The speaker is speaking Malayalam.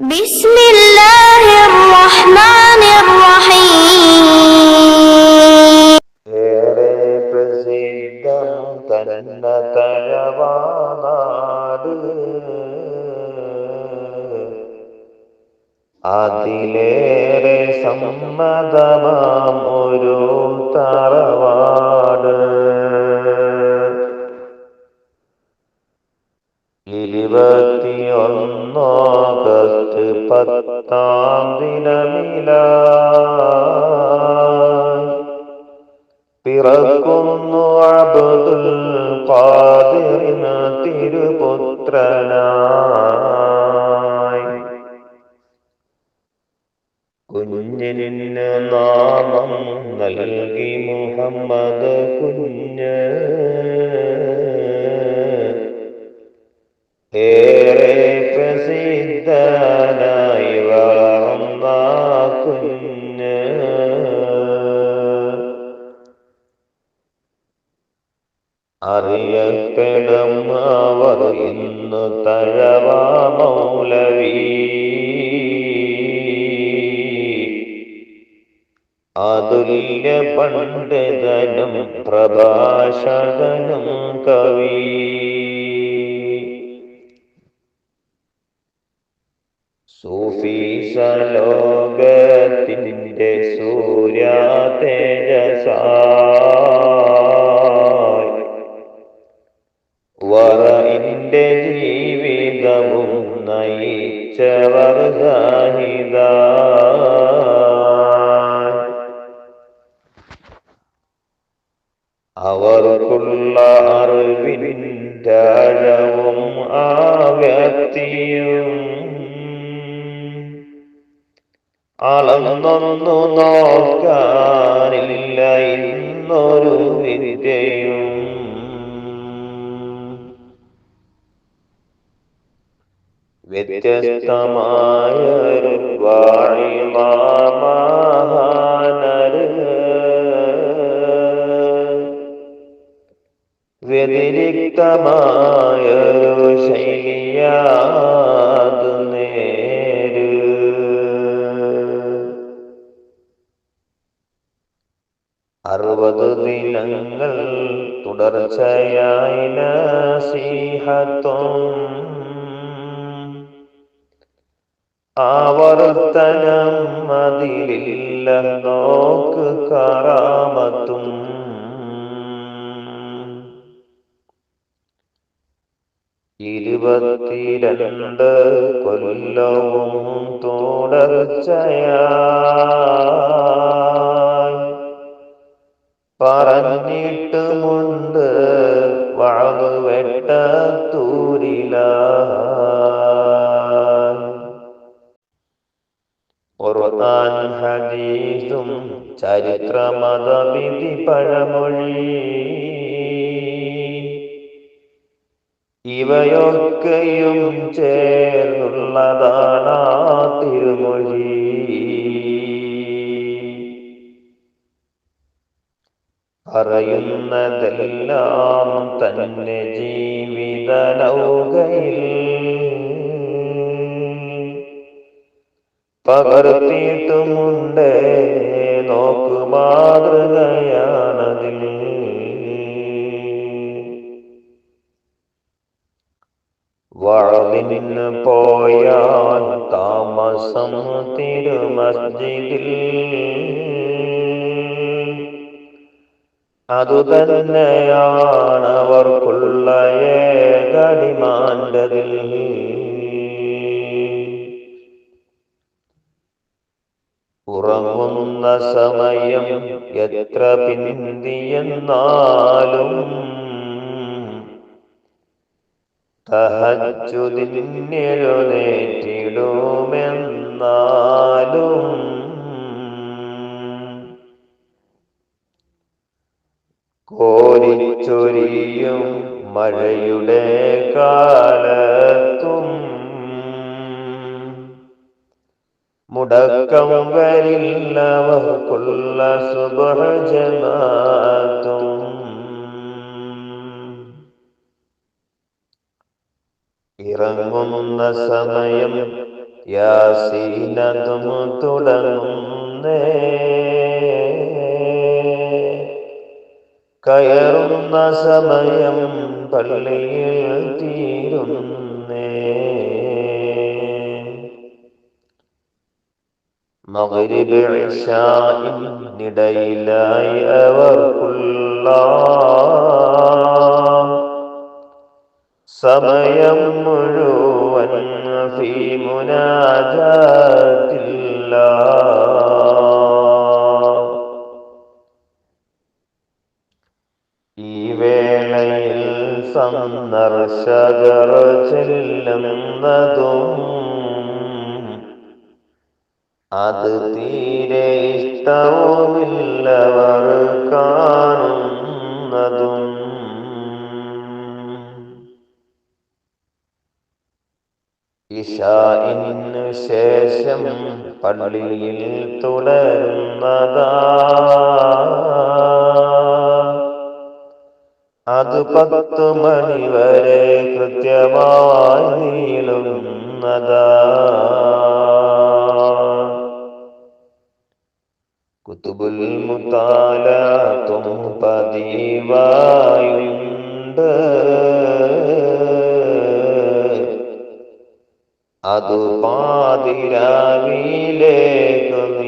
بسم الله الرحمن الرحيم ഏറെ പ്രസിദ്ധം തന്ന തഴവാനാട് അതിലേറെ സമ്മതമാം ഒരു തറവാട് ഇരുപത്തിയൊന്നോഗസ്റ്റ് പത്താം ദിനമില പിറക്കുന്നു അബ്ദുൽ ഖാദിറിന് തിരുപുത്രനായി. കുഞ്ഞിന് നാമം നൽകി മുഹമ്മദ് കുഞ്ഞ്. ഏറെ പ്രസിദ്ധനായി വളർന്ന കുഞ്ഞ് അറിയപ്പെടും അവർ ഇന്ന് തഴവാ മൗലവി. അതുല്യ പണ്ഡിതനും പ്രഭാഷകനും കവി. സൂഫീസ സലോകത്തിന്റെ സൂര്യ തേജസായി വറയിന്റെ ജീവിതവും നയിച്ചവർ സാഹിത അവർക്കുള്ള അറിവിന്റെ ആഴവും ആവ്യക്തിയും അളന്നൊന്നു നോക്കാനില്ല ഇന്നൊരു വിദ്യയും വ്യത്യസ്തമായൊരു വായി വ്യതിരിക്തമായൊരു ശൈലിയാത് അറുപത് ദിനങ്ങൾ തുടർച്ചയായി നസീഹത്വം. ആവർത്തനം മതിലില്ല നോക്ക് കറാമത്തും. ഇരുപത്തിരണ്ട് കൊല്ലവും തുടർച്ചയായി പറഞ്ഞിട്ടുമുണ്ട് വാവ് വെട്ട തൂരില ഖുർആൻ ചരിത്രമതവിധി പഴമൊഴി. ഇവയൊക്കെയും ചേർന്നുള്ളതാണ് തിരുമൊഴി. പറയുന്നതെല്ലാം തന്നെ ജീവിത നൗകയിൽ പകർത്തിയിട്ടുമുണ്ട് നോക്കു മാതൃകയാണതിൽ. വളവിന് പോയാൽ താമസം തിരുമസ്ജിദിൽ. അതുതന്നെയാണ് അവർക്കുള്ള ഏകടിമാണ്ടതിൽ ഉറങ്ങുന്ന സമയം എത്ര പിന്തിയെന്നാലും തഹജുദിനെഴുന്നേറ്റിടുമെന്നാലും കോരിച്ചൊരിയും മഴയുടെ കാലത്തും. മുടക്കം വരില്ലവർക്കുള്ള സുബഹജമാത്തും ഇറങ്ങുന്ന സമയം യാസീനതും തുടങ്ങുന്നേ. കയറുന്ന സമയം പള്ളിയിൽ തീരുന്നേ. മകരിടയിലായി അവർക്കുള്ള സമയം മുഴുവൻ ഫീ മുനാജാത്തില്ല. ചെല്ലുന്നതും അത് തീരെ ഇഷ്ടവുമില്ലവർ കാണുന്നതും. ഇഷായിനു ശേഷം പള്ളിയിൽ തുടരുന്നതാ. അത് പത്തു മണി വരെ കൃത്യമായി നീളുന്നതാ. കുത്തുബുൽ മുത്താലത്തും പതിവായുണ്ട്. അത് പാതിരാവിലേക്ക് നീ